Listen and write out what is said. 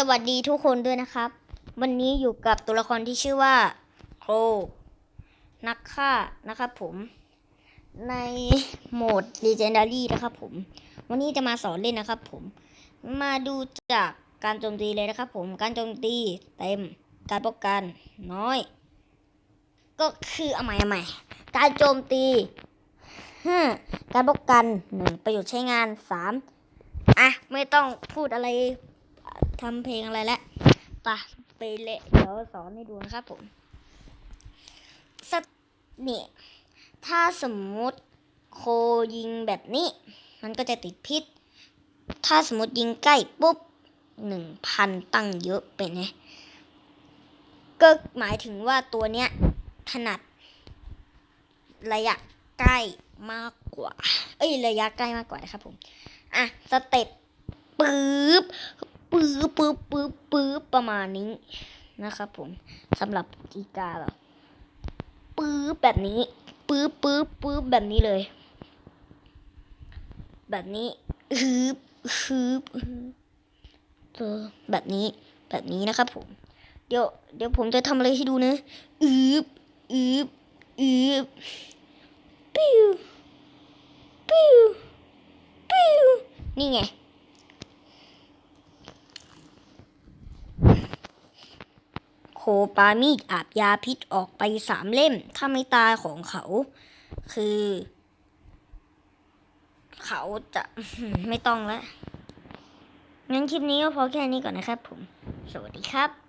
สวัสดีทุกคนด้วยนะครับ วันนี้อยู่กับตัวละครที่ชื่อว่าโครนักฆ่านะครับผม ในโหมด Legendary นะครับผม วันนี้จะมาสอนเล่นนะครับผม มาดูจากการโจมตีเลยนะครับผม การโจมตีเต็ม การป้องกันน้อย ก็คือเอาใหม่เอาใหม่การโจมตีห้าการป้องกันหนึ่งประโยชน์ใช้งานสามอะ ไม่ต้องพูดอะไร ทำเพลงอะไรแล้วปะไปเละเดี๋ยวสอนให้ดูนะครับผมสตนี่ถ้าสมมุติโคยิงแบบนี้ มันก็จะติดพิษ ถ้าสมมติยิงใกล้ปุ๊บหนึ่งพันตั้งเยอะเป็นไงก็หมายถึงว่าตัวเนี้ยถนัด ระยะใกล้มากกว่า เอ้ยระยะใกล้มากกว่านะครับผม อะ สเต็ปปื๊บ ปื๊บปื๊บปื๊บปื๊บประมาณนี้นะครับผมสำหรับกีกาแบบปื๊บแบบนี้ปื๊บปื๊บปื๊บแบบนี้เลย แบบนี้ฮึบฮึบฮึบเออแบบนี้แบบนี้นะครับผมเดี๋ยวเดี๋ยวผมจะทำอะไรให้ดูนะอืบอืบอืบปิ้วปิ้วปิ้วนี่ไง โค ปามีดอาบยาพิษออกไปสามเล่ม ถ้าไม่ตายของเขา คือ เขาจะไม่ต้องแล้วงั้นคลิปนี้ก็พอแค่นี้ก่อนนะครับผม สวัสดีครับ